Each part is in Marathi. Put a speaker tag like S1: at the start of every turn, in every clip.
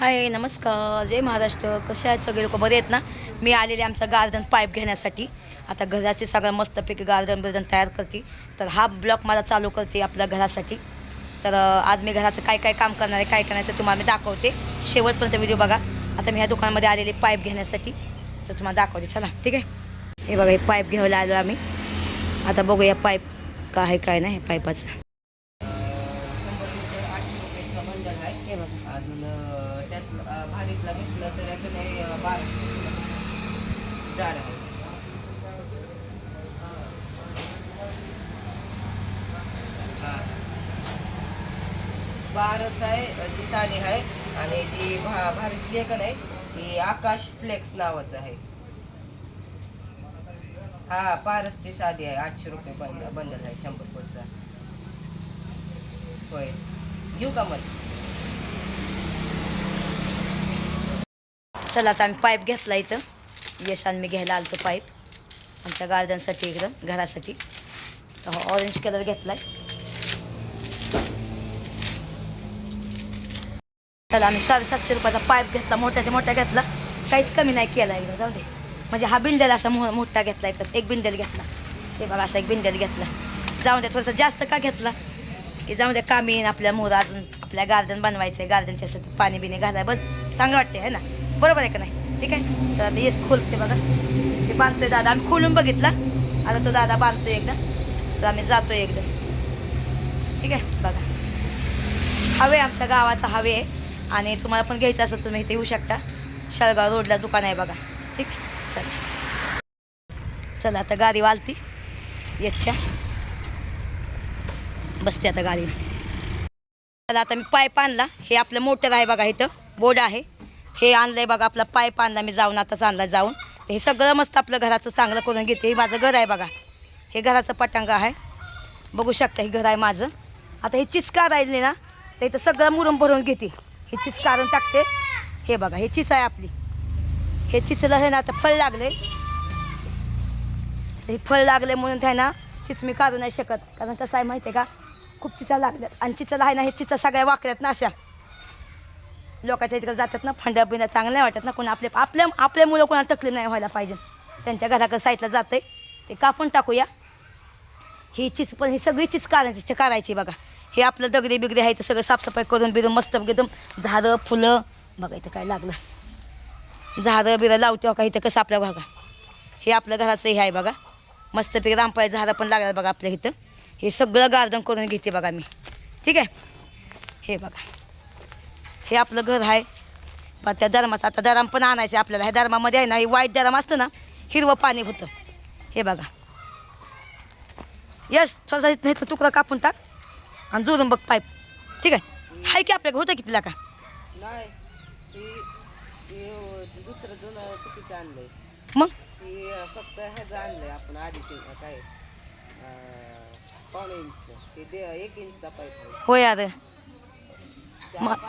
S1: हाय नमस्कार. जय महाराष्ट्र. कसे आहेत सगळे लोक? बरे आहेत ना? मी आलेले आमचा गार्डन पाईप घेण्यासाठी. आता घराचे सगळं मस्तपैकी गार्डन बिर्डन तयार करते. तर हा ब्लॉक मला चालू करते आपल्या घरासाठी. तर आज मी घराचं काय काय काम करणार आहे काय करणार आहे ते तुम्हाला मी दाखवते. शेवटपर्यंत व्हिडिओ बघा. आता मी ह्या दुकानामध्ये आलेले पाईप घेण्यासाठी. तर तुम्हाला दाखवते. चला ठीक आहे? हे बघा हे पाईप घ्यायला आलो आम्ही. आता बघूया पाईप काय आहे काय नाही हे पाईपाचं हे बघा
S2: अजून अं, त्यात अं, भारीतला घेतलं तर याचं नाही अं, बाराशे जा रहे हा. भारत आहे ती साडी आहे आणि जी भा लेखन आहे ती आकाश फ्लेक्स नावाचं आहे. हा पारसची साडी आहे आठशे रुपये बंड बंडल आहे शंभर फूटचा होय. घेऊ का मग?
S1: चला आता आम्ही पाईप घेतला इथं. यशान मी घ्यायला आलतो पाईप. आमच्या गार्डनसाठी इकडं घरासाठी. तर ऑरेंज कलर घेतलाय. चला आम्ही साडेसातशे रुपयाचा पाईप घेतला मोठ्याच्या मोठा घेतला. काहीच कमी नाही केला इकडं जाऊ दे. म्हणजे हा बिंडल असा मो मोठा घेतला इकडं एक बिंडल घेतला. हे बघा असा एक बिंडल घेतला. जाऊन द्या थोडासा जास्त का घेतला? की जाऊ द्या कामी येईन आपल्या मोर अजून. आपल्या गार्डन बनवायचं आहे गार्डनच्या असं पाणी बिणी घालाय. बस चांगलं वाटते आहे ना? बरोबर आहे का नाही? ठीक आहे? तर आता येस खोलते बघा. ते बांधतोय दादा. आम्ही खोलून बघितला. आता तो दादा बांधतोय एकदा. तर आम्ही जातोय एकदा. ठीक आहे? बघा. हवे आमच्या गावाचा हवे आहे. आणि तुम्हाला पण घ्यायचं असेल तुम्ही इथे येऊ शकता. शळगाव रोडला दुकान आहे बघा. ठीक आहे? चला. चला आता गाडी वालती. येत्या बसते आता गाडी चला आता मी पाईप आणला हे आपलं मोटर आहे बघा इथं. बोर्ड आहे. हे आणलंय बघा आपला पाईप आणला मी जाऊन आताच आणला जाऊन. हे सगळं मस्त आपलं घराचं चांगलं करून घेते. हे माझं घर आहे बघा. हे घराचं पटांग आहे. बघू शकता हे घर आहे माझं. आता हे चिचका राहिली ना तर इथं सगळं मुरुम भरून घेते. हे चिच काढून टाकते. हे बघा हे चिच आहे आपली. हे चिचलं आहे ना आता फळ लागले. हे फळ लागले म्हणून ते आहे ना चिच मी काढू नाही शकत. कारण कसं आहे माहिती आहे का? खूप चिचा लागल्यात. आणि चिचाला आहे ना हे चिचा सगळ्या वाकल्यात ना अशा. लोकांच्या इकडे जातात ना फंड्या बिंड्या चांगल्या नाही वाटत ना कोण आपल्या आपल्या आपल्या मुलं कोणाला तकलीफ नाही व्हायला पाहिजे. त्यांच्या घराकडे साईडला जाते ते कापून टाकूया. ही चिच पण ही सगळी चिच काढायची करायची बघा. हे आपलं दगडी बिगडी आहे ते सगळं साफसफाई करून बिरून मस्त एकदम झाडं फुलं बघा इथं काय लागलं. झाडं बिरं लावते हो का इथं कसं आपल्या बघा हे आपल्या घराचं हे आहे बघा. मस्तपैकी रामपाय झाडं पण लागलं बघा आपल्या इथं. हे सगळं गार्डन करून घेते बघा मी. ठीक आहे? हे बघा. हे आपलं घर आहे. पण त्या दरमाचं आता दराम पण आणायचं आपल्याला. ह्या दरमामध्ये आहे ना हे वाईट दराम असतं ना हिरवं पाणी होतं. हे बघा. यस थोडासा इथं इथं तुकडा कापून टाक आणि जोडून बघ पाईप. ठीक आहे? हाय की आपल्याकडे? होतं कितीला का?
S2: नाही दुसरं जुनं चुकीचं आणलंय.
S1: मग?
S2: फक्त ह्याचं आणलंय आपण आधीचे अं, काय अं, पावणे इंच ते एक इंचचा पाईप
S1: होय अरे. मग-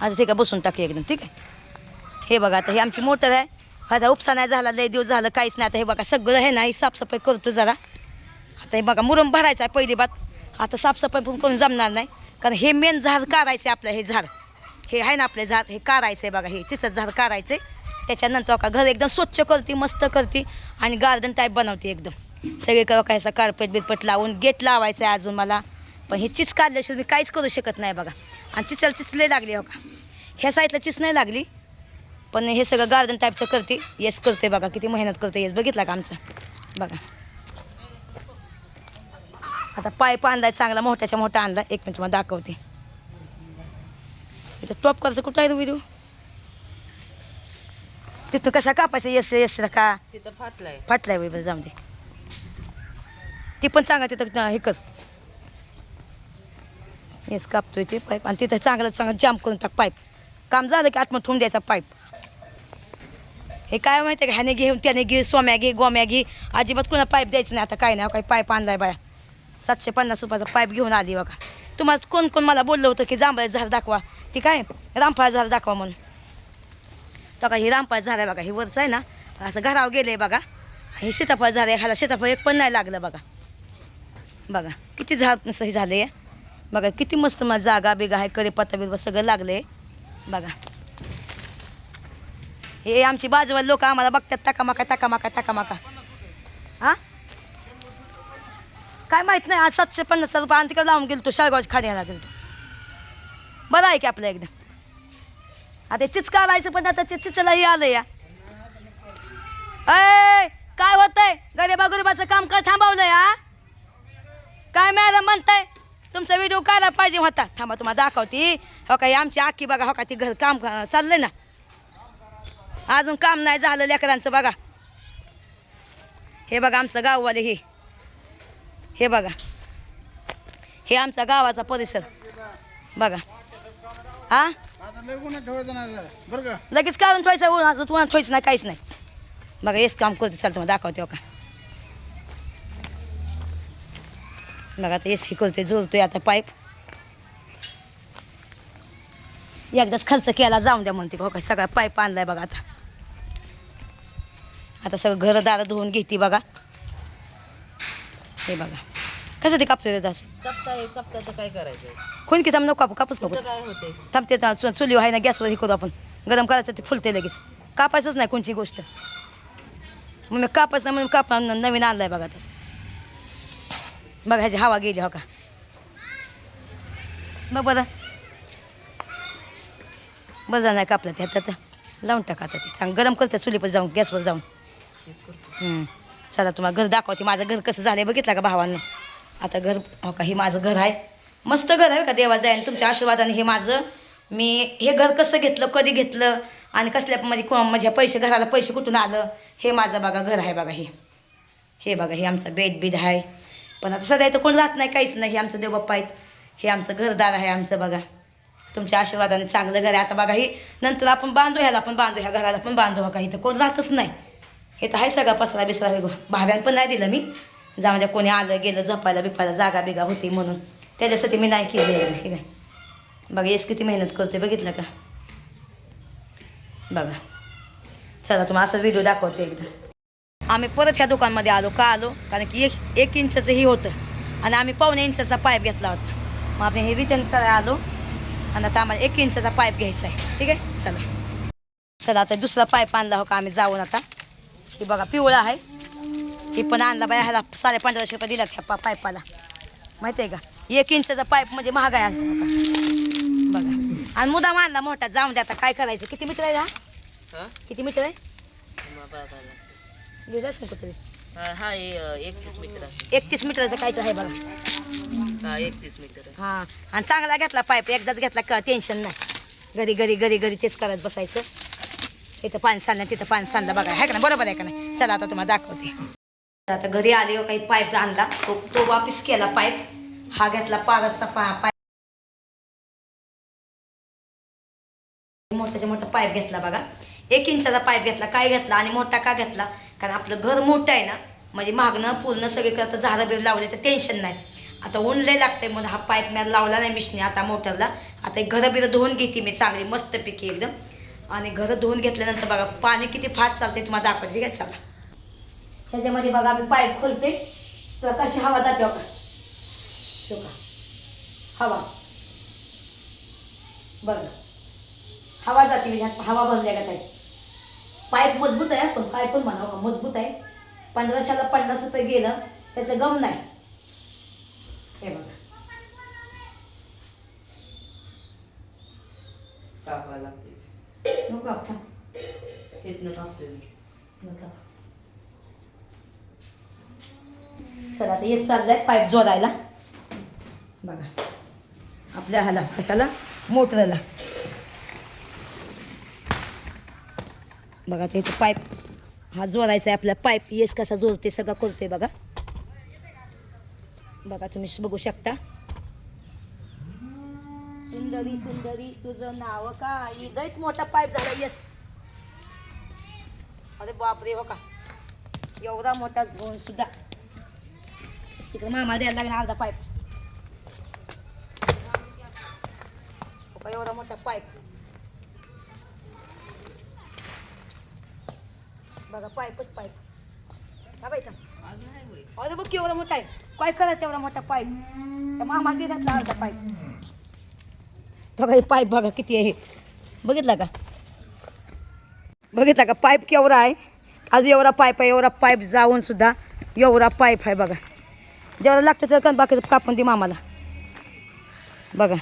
S1: आता ठीक आहे बसून टाकूया एकदम ठीक आहे? हे बघा आता ही आमची मोटर आहे. आता उपसा नाही झाला लय दिवस झालं काहीच नाही. आता हे बघा सगळं हे नाही साफसफाई करतो जरा. आता हे बघा मुरुम भरायचा आहे पहिली बात. आता साफसफाई पण करून जमणार नाही. कारण हे मेन झाड काढायचं आहे आपलं हे झाड. हे आहे ना आपलं झाड हे काढायचं आहे बघा हे चिचत झाड काढायचं आहे त्याच्यानंतर का घर एकदम स्वच्छ करते मस्त करते आणि गार्डन टाईप बनवते एकदम. सगळीकडे काय असं कार्पेट बिरपट लावून गेट लावायचं आहे अजून मला. पण हे चिच काढल्याशिवाय मी काहीच करू शकत नाही बघा. आणि चिचल चिचले लागली हो का? ह्या साईडला चिच नाही लागली. पण हे सगळं गार्डन टाईपचं करते. येस करते बघा किती मेहनत करते. येस बघितला का आमचा? बघा. आता पाईप आणलाय चांगला मोठ्याच्या मोठा आणला एक मिनिट तुम्हाला दाखवते. इथं टॉप करायचं कुठं आहे तू विदू? तिथून कसा कापायचं? येस येस का?
S2: तिथं फाटलाय.
S1: फाटलाय जाऊन दे. ती पण चांगलं तिथं हे कर. हेच कापतोय ते पाईप. आणि तिथं चांगलं चांगलं जाम करून टाक पाईप. काम झालं की आतमध्ये ठेवून द्यायचा पाईप. हे काय माहिती आहे का? ह्याने घे त्याने घे सोम्या घे गोम्या घे. अजिबात कुणा पाईप द्यायचं नाही. आता काय नाही काही पाईप आणलाय बाया. सातशे पन्नास रुपयाचा पाईप घेऊन आली बघा. तुम्हाला कोण कोण मला बोललं होतं की जांभळाचं झाड दाखवा. ती काय? रामफळ झाड दाखवा म्हणून. तो का ही रामफळ झाड आहे बघा. हे वरच आहे ना असं घरावर गेले बघा. हे सीताफळ झाड आहे ह्याला सीताफळ एक पण नाही लागलं बघा. बघा किती झाड झालं आहे बघा किती मस्त मला जागा बिगा आहे करीपत्ता बिगा सगळं लागले बघा. हे आमची बाजूवाले लोक आम्हाला बघतात टाकामाका टाकामाका टाकामाका. हा? काय माहीत नाही आज सातशे पन्नास रुपये आणि तिकडे लावून गेलो तो शाळगावच्या खाण्याला गेलो गेलो बरं आहे की आपलं एकदम आता चिचका आलायचं पण आता ते चिचलाही आलं या. अय काय होतंय? गरीबा गरीबाचं काम काय थांबवलंय हा? काय मॅडम म्हणताय? तुमचा व्हिडिओ कायला पाहिजे होता? थांबा तुम्हाला दाखवते. हो काही आमची आखी बघा हो का ती घर काम चाललंय ना. अजून काम नाही झालं लेकरांचं बघा. हे बघा आमचं गाववाले हे. हे बघा. हे आमचा गावाचा परिसर. बघा. हा? लगेच काढून ठेवायचं हो, तुम्हाला ठेवायचं नाही काहीच नाही. बघा हेच काम करतो चालतो दाखवते हो का. बघा आता एस करतोय जोडतोय आता पाईप. एकदाच खर्च केला जाऊन द्या म्हणते हो का सगळा पाईप आणलाय बघा आता. आता सगळं घरदार धुवून घेते बघा. हे बघा. कसं ते कापतोय दास?
S2: तर काय करायचं?
S1: कोणी की थांब नको कापू कापूच नको
S2: काय होते?
S1: थांबते चुली आहे ना गॅसवर हे करू आपण. गरम करायचं ते फुलते लगेच. कापायचंच नाही कोणची गोष्ट. मग मी कापायचं नाही म्हणून कापा नवीन आणलाय बघा तसं. बघा ह्याची हवा गेली हो का? बघ बरं. बरं नाही कापला ते आता लावून टाका आता ते. चांग गरम करते चुलीवर जाऊन गॅसवर जाऊन. चला तुम्हाला घर दाखवते. माझं घर कसं झालं बघितलं का भावांना? आता घर हो का हे माझं घर आहे. मस्त घर आहे हो का देवाचं आहे. आणि तुमच्या आशीर्वादाने हे माझं मी हे घर कसं घेतलं कधी घेतलं आणि कसल्या म्हणजे को म्हणजे पैसे घराला पैसे कुठून आलं हे माझं बघा घर आहे बघा हे. हे बघा हे आमचं बेड बीड आहे. पण आता सध्या इथं कोण राहत नाही काहीच नाही. हे आमचं देवबाप्पा आहेत. हे आमचं घरदार आहे आमचं बघा. तुमच्या आशीर्वादाने चांगलं घर आहे. आता बघा ही नंतर आपण बांधू ह्याला पण बांधू ह्या घराला पण बांधू. का इथं कोण राहतच नाही. हे तर आहे सगळा पसरा बिसरा. भाड्यानं पण नाही दिलं मी. जा म्हणजे कोणी आलं गेलं झोपायला बिपायला जागा बिगा होती म्हणून. त्याच्यासाठी मी नाही केलं. हे काय बघा. येस किती मेहनत करते बघितलं का? बघा. चला तुम्हाला असं व्हिडिओ दाखवते एकदम आम्ही परत ह्या दुकानमध्ये आलो का आलो? कारण की एक एक इंचाचं ही होतं. आणि आम्ही पावणे इंचाचा पाईप घेतला होता. मग आम्ही हे रिटर्न करायला आलो. आणि आता आम्हाला एक इंचाचा पाईप घ्यायचा आहे. ठीक आहे? चला. चला आता दुसरा पाईप आणला हो का? आम्ही जाऊन आता. ही बघा पिवळा आहे. ही पण आणला बाय ह्याला साडे पंधराशे रुपये दिला ह्या पा पाईपाला. माहिती आहे का? एक इंचाचा पाईप म्हणजे महाग आहे. असं बघा. आणि मुदाम आणला मोठा. जाऊन द्या आता काय करायचं. किती मीटर आहे हा?
S2: हा?
S1: किती मीटर आहे? ना कुठे
S2: हा एकतीस मीटर
S1: एकतीस मीटरचं काय आहे बघा.
S2: हा एकतीस मीटर
S1: हां आणि चांगला घेतला पाईप एकदाच घेतला का टेन्शन नाही. घरी घरी घरी घरी तेच करत बसायचं. इथं पाणी सांडलं तिथं पाणी सांडलं बघा. आहे का नाही? बरोबर आहे का नाही? चला आता तुम्हाला दाखवते. आता घरी आले हो, काही पाईप आणला. तो तो वापिस केला पाईप. हा घेतला पारसचा पा पाईप. मोठाच्या मोठा पाईप घेतला बघा. एक इंचाचा पाईप घेतला. काय घेतला आणि मोठा का घेतला? कारण आपलं घर मोठं आहे ना म्हणजे मागणं पूर्ण सगळीकडे आता झाडं बिर लावले तर टेन्शन नाही. आता ऊन लय लागतंय म्हणून हा पाईप मी लावला नाही मिशने आता मोटरला. आता एक घरं बिरं धुवून घेते मी चांगली मस्तपैकी एकदम. आणि घरं धुवून घेतल्यानंतर बघा पाणी किती फास्ट चालते तुम्हाला दाखवते ठीक चला. त्याच्यामध्ये बघा मी पाईप खोलते तर कशी हवा जाते बघा. हवा. बघा हवा जाते म्हणजे हवा भरल्या का आहे पाईप मजबूत आहे पण काय पण म्हणा मजबूत आहे. पंधराशेला पन्नास रुपये गेलं त्याचं गम नाही. हे बघा.
S2: कापायला लागते.
S1: नको आपण
S2: तिथनं कापतोय मी.
S1: नको चला आता येत चाललंय पाईप जोडायला. बघा. आपल्या ह्याला कशाला? मोटरला. बघा ते इथं पाईप हा जोडायचा आहे आपला पाईप. येस कसा जोडते सगळं करते बघा. बघा तुम्ही बघू शकता. सुंदरी सुंदरी तुझं नाव काय? लयच मोठा पाईप झाला येस. अरे बापरे हो का? एवढा मोठा झोन सुद्धा. तिकडे मामा द्यायला लागला अर्धा पाईप. हो एवढा मोठा पाईप. बघा पाईपच पाईप हा बाई अरे बघ एवढा मोठा आहे. काय करायचं एवढा मोठा पाईप मामा घातला अर्धा पाईप बघा हे पाईप बघा किती आहे बघितला का? बघितला का? पाईप केवढा आहे. अजून एवढा पाईप आहे एवढा पाईप जाऊन सुद्धा एवढा पाईप आहे बघा. जेवढा लागतं तर बाकीचं कापून दे मामाला. बघा.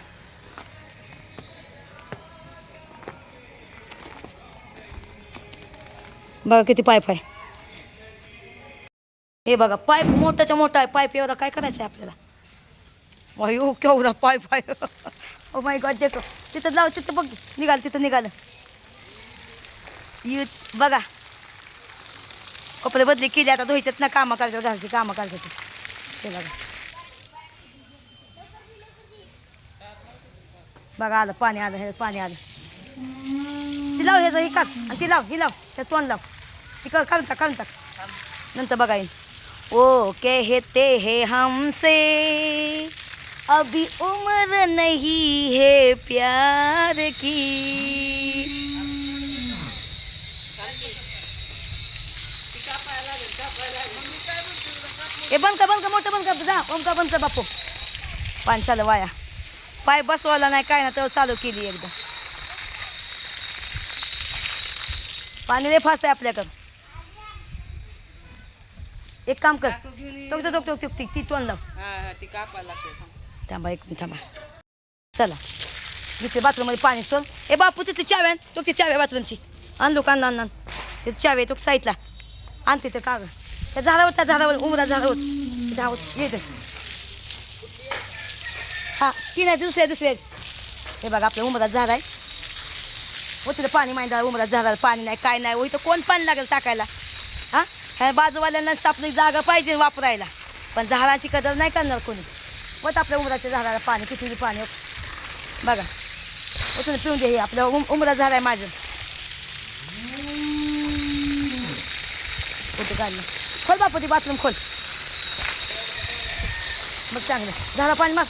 S1: बघा किती पाईप आहे. हे बघा पाईप मोठाच्या मोठा आहे. पाईप एवढा काय करायचं आहे आपल्याला? वायू केवढा पाईप आहे. ओ माय गॉड देतो तिथं लाव तिथं बघ. निघाल तिथं निघालं. यू बघा. कपडे बदली केली आता धुवायच्यात ना कामं करायचं घालचे कामं करायचं ते बघा. बघा आलं पाणी आलं हे पाणी आलं. ती लाव ह्याचं हे काढ. आणि ती लाव ही लाव. त्या तोंड लाव. ती कर काढून टाक काढून टाक. नंतर बघा येईल ओ कहते हैं हमसे. अभी उम्र नहीं है प्यार की. ए बंद कर बंद कर मोठं बंद कर. जा ओमका बंद कर बापू. पाणी चालू वाया. पाय बसवायला नाही काय ना तर चालू केली एकदा. पाणी लय फास्ट आहे आपल्याकडं. एक काम कर. टोक टोक टोक टोक ती तोंड लाव.
S2: हा हा ती कापायला लागते थांब.
S1: थांबा एक थांबा. चला. तिथे बाथरूममध्ये पाणी सोड. ए बापू तिथे चाव्या आण. तो ती चाव्या बाथरूमची. आणलो का आण आण ते चाव्या तो साईडला. आण तिथे कागद. त्या झाडावर त्या झाडावर उमरा झाडावर. आहोत येते हां ती नाही दुसऱ्या दुसऱ्या हे बघा आपलं उमरात झाड आहे. हो तिथं पाणी माहिती उमरात झाडाला पाणी नाही काय नाही. हो इथं कोण पाणी लागेल टाकायला? हां? ह्या बाजूवाल्यांना आपली जागा पाहिजे वापरायला. पण झाडाची कदर नाही करणार कोणी. मग आपल्या उमराच्या झाडाला पाणी किती पाणी. बघा. उचलून पिऊन दे हे आपलं उम उमरा झाड आहे माझं. कुठं काढलं? खोल बापू ती बाथरूम खोल. मग चांगलं. झाडा पाणी मग.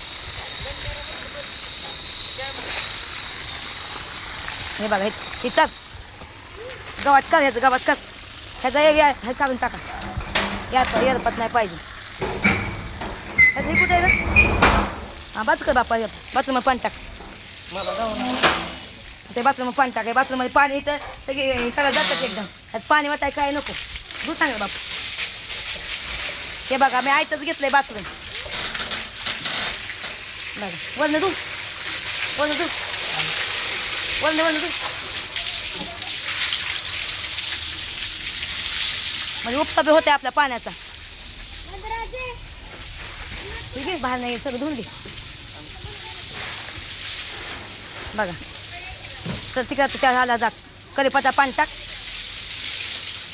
S1: हे बघा हे कर गवात कर ह्याचं गवात कर ह्याचा हे या- हे काढून टाका यात येरपत नाही पाहिजे ह्याचं कुठे आहे हां बाजू कर बापा बाथरूममध्ये पाणी टाक ते बाथरूममध्ये पाणी टाक बाथरूममध्ये पाणी इथं सगळे हे करायला जातात एकदम ह्यात पाणी वाटाय काय नको तू सांग बापू हे बघा मी आयतच घेतलंय बाथरूम बघा वरण तू वरण तू वरण वरण तू म्हणजे उपसा बी होते आपल्या पाण्याचा. ठीक आहे बाहेर नाही सगळं धुवून घे. बघा. तर तिकडे त्या झाला जा. कढीपत्ता पाणी टाक.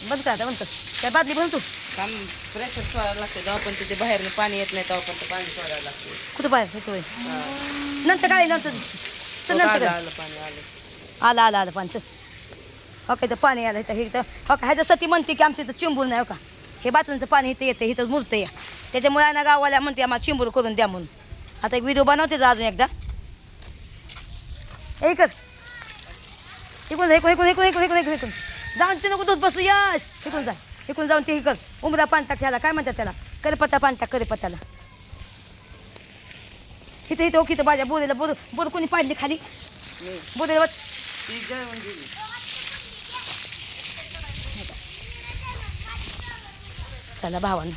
S1: बंद करा बंद कर. त्या बादली बंद तू.
S2: काम प्रेशर सोडायला लागते जेव्हा पण तिथे बाहेर पाणी येत नाही तेव्हा पण ते पाणी सोडायला लागते
S1: कुठं बाहेर
S2: हा.
S1: नंतर काय नंतर तर
S2: बघ,
S1: नंतर
S2: आलं
S1: काय?
S2: आलं पाणी आलं.
S1: आलं आलं आलं पाणी. चल. हो का इथं पाणी आलं इथं हे इथं. हो का ह्याचं सती म्हणते की आमच्या इथं चिंबूर नाही हो का. हे बाथरूमचं पाणी इथं येतं इथं मुरतं या त्याच्यामुळे ना गावाला म्हणते आम्हाला चिंबूर करून द्या म्हणून. आता एक व्हिडिओ बनवते जा अजून एकदा. हे जा, इकडून इकडून इकडून इकडून इकडून इकडून इकडून. जाऊन ते नको दूध बसू यश इकडून जा इकडून जाऊन ते हे कर. उमरा पाणी टाक त्याला काय म्हणतात त्याला? करीपत्ता पाणी टाक करीपत्त्याला इथं इथं ओके माझ्या बोरीला बोर बोर कोणी पाडली खाली? बोरीला बस
S2: ती जळून गेली
S1: चला भावानं.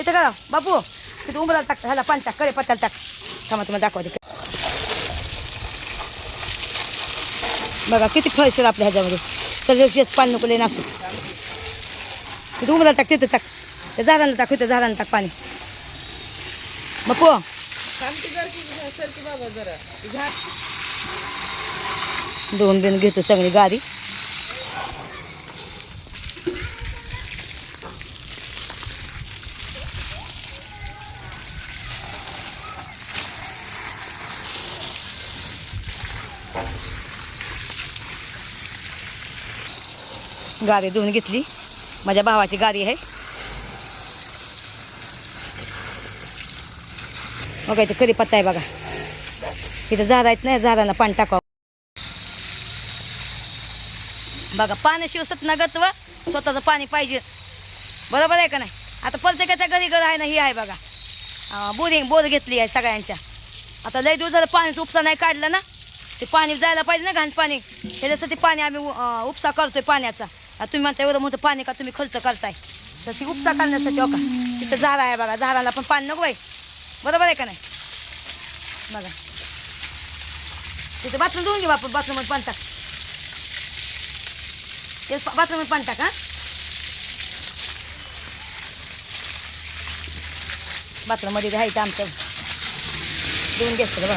S1: इथं का बापू? तिथं उमराला टाक ह्याला पाणी टाककडे पत्त्याला टाक. थांबा तुम्हाला दाखवते. बघा किती आहे आपल्या ह्याच्यामध्ये. तर शेत पाणी नको लेणं असू तिथं उमराला टाक तिथं टाक. त्या झाडाला टाक तिथं झाडाला टाक पाणी. बापू? दोन बिन घेतो सगळी गाडी. गाडी धुवून घेतली. माझ्या भावाची गाडी आहे. बघा इथे कधी पत्ता आहे बघा. इथं झाड आहेत नाही झाडांना पाणी टाकावं. बघा पाण्याशिवाय सतनागत्व स्वतःचं पाणी पाहिजे. बरोबर आहे का नाही? आता प्रत्येकाच्या घरी घर आहे ना ही आहे बघा. बोरिंग बोर घेतली आहे सगळ्यांच्या. आता लय दिवस झालं पाण्याचा उपसा नाही काढला ना. ते पाणी जायला पाहिजे ना घाण पाणी. त्याच्यासाठी पाणी आम्ही उपसा करतोय पाण्याचा. आता तुम्ही म्हणता एवढं मोठं पाणी का तुम्ही खर्च करताय? तर ती उपसा करण्यासाठी हो का? तिथं झाड आहे बघा झाडाला पण पाणी नको आहे बरोबर आहे का नाही? बघा. तिथं बाथरूम धुवून घे बापू बाथरूममध्ये पाणी टाक. ते बाथरूममध्ये पाणी टाक हा. बाथरूममध्ये घ्यायचं आमचं. देऊन घेतलं बघा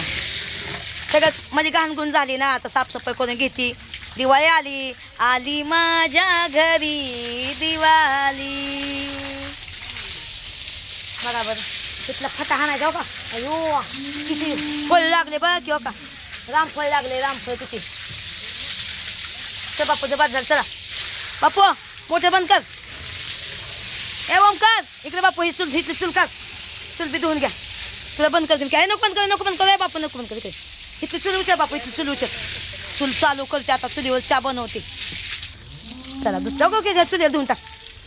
S1: सगळं म्हणजे घाण गुण झाली ना आता साफसफाई करून घेते. दिवाळी आली आली माझ्या घरी दिवाळी बरोबर तिथला फटा हाणाय जाऊ हो का? अयो किती फळ लागले बघ किंवा हो का? रामफळ लागले रामफळ किती. चल बापू जबाद झालं चला. बापू मोठे बंद कर. ए ओमकार इकडे बापू ही चुल हिथली चुल कर. चुल बी धुवून घ्या. तुला बंद कर काय? नको बंद कर नको बंद कर. बापू नको बंद कर इकडे. चुल उचल बापू इथली चुल उचल. चूल चालू करते आता चुलीवर चहा बनवते. चला दुसऱ्या गो घ्या चुलीला धुवून टाक.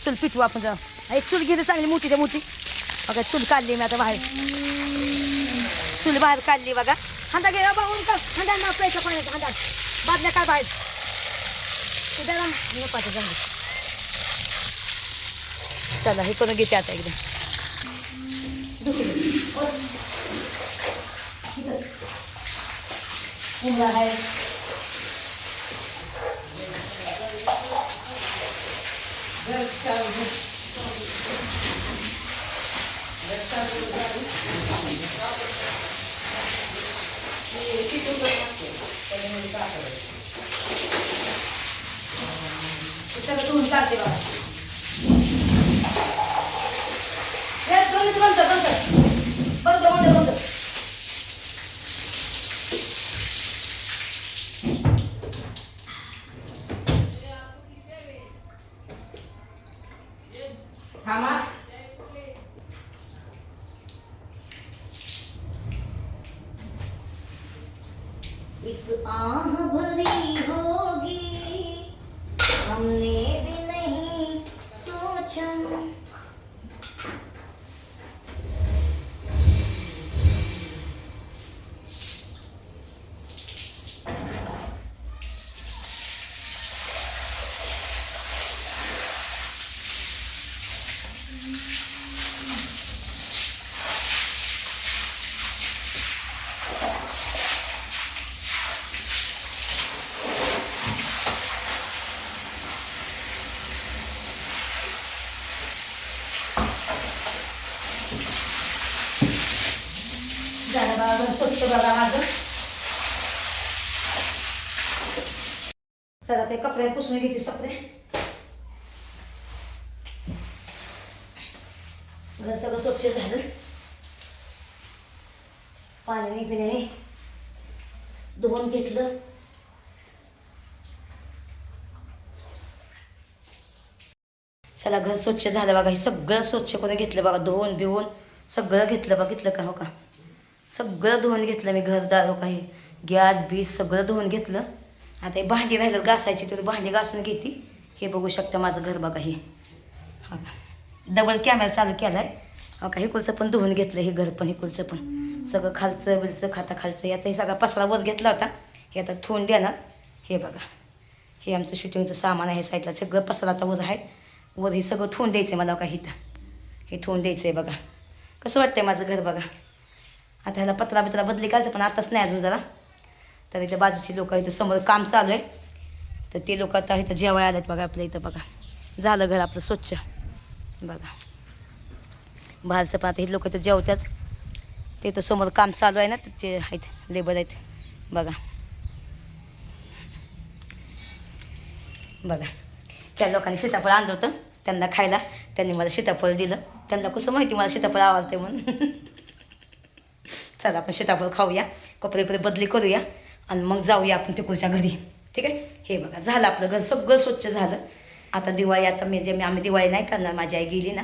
S1: चूल पिठू आपण जाऊ एक चूल घेते चांगली मोठी त्या मोठी. बघा चूल काढली मी आता बाहेर. चूल बाहेर काढली बघा. हांदा घे बघून का हांडा ना प्यायचा पाण्याचा हांडा. बादल्या काय बाहेर. ते जरा जाऊ चला हे करून घेते आता एकदा. उमरा आहे सगळं धुवून काढते बघा हे दोन्हीच बंद कर, बंद कर. बंद कर, बंद कर, बंद कर. थांबा एक आह भरी होगी हमने भी नहीं सोचा झालं बघा घर स्वच्छ बघा माझं चला ते कपडे पुसून घेते सगळे. घर सगळं स्वच्छ झालं. पाण्याने पिण्याने धुवून घेतलं. चला घर स्वच्छ झालं बघा. हे सगळं स्वच्छ करून घेतलं बघा. धुवून बिवून सगळं घेतलं. बघितलं का हो का? सगळं धुवून घेतलं मी घर दारू हो काही गॅस बीस सगळं धुवून घेतलं. आता हे भांडी राहिलं घासायची तर भांडी घासून घेते. हे बघू शकता माझं घर बघा हे. हा का डबल कॅमेरा चालू केला आहे हो का हिकुलचं पण धुवून घेतलं हे घर पण हिकुलचं पण. सगळं खालचं बिलचं खाता खालचं. हे आता हे सगळा पसरा वर घेतला होता. हे आता ठेवून देणार. हे बघा. हे आमचं शूटिंगचं सामान आहे साईडला सगळं पसरा आता वर आहे. वर हे सगळं ठेवून द्यायचं आहे मला का इथं. हे ठेवून द्यायचं आहे बघा. कसं वाटतंय माझं घर बघा? आता ह्याला पत्रा बित्रा बदली कायचं पण आताच नाही अजून जरा. तर इथं बाजूची लोक इथं समोर काम चालू आहे. तर ते लोक आता इथं जेवाय आलेत बघा आपल्या इथं बघा. झालं घर आपलं स्वच्छ. बघा. बाहेरचं पण आता हे लोक इथं जेवतात. ते तर समोर काम चालू आहे ना तर ते आहेत लेबर आहेत. बघा. बघा. त्या लोकांनी सीताफळ आणलं होतं त्यांना खायला. त्यांनी मला सीताफळ दिलं. त्यांना कसं माहिती मला सीताफळ आवडते म्हणून. चला आपण सीताफळ खाऊया. कपडे कपडे बदली करूया. आणि मग जाऊया आपण तिकडच्या घरी. ठीक आहे? हे बघा झालं आपलं घर सगळं स्वच्छ झालं. आता दिवाळी आता मी जे मी आम्ही दिवाळी नाही करणार माझी आई गेली ना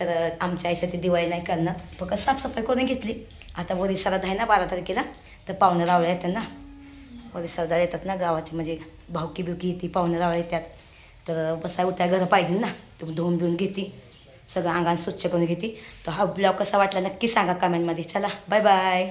S1: तर आमच्या आईसाठी दिवाळी नाही करणार. फक्त साफसफाई करून घेतली. आता वरी आहे ना बारा तारखेला तर पाहुणे रावळे येतात ना. वरी सरदार येतात ना गावाची म्हणजे भावकी बिवकी येते पाहुणे रावळे येतात. तर बसाय उठाय घरं पाहिजे ना तुम्ही धुवून बिवून घेते. सगळं अंगण स्वच्छ करून घेते. तर हा ब्लॉग कसा वाटला नक्की सांगा कमेंटमध्ये चला बाय बाय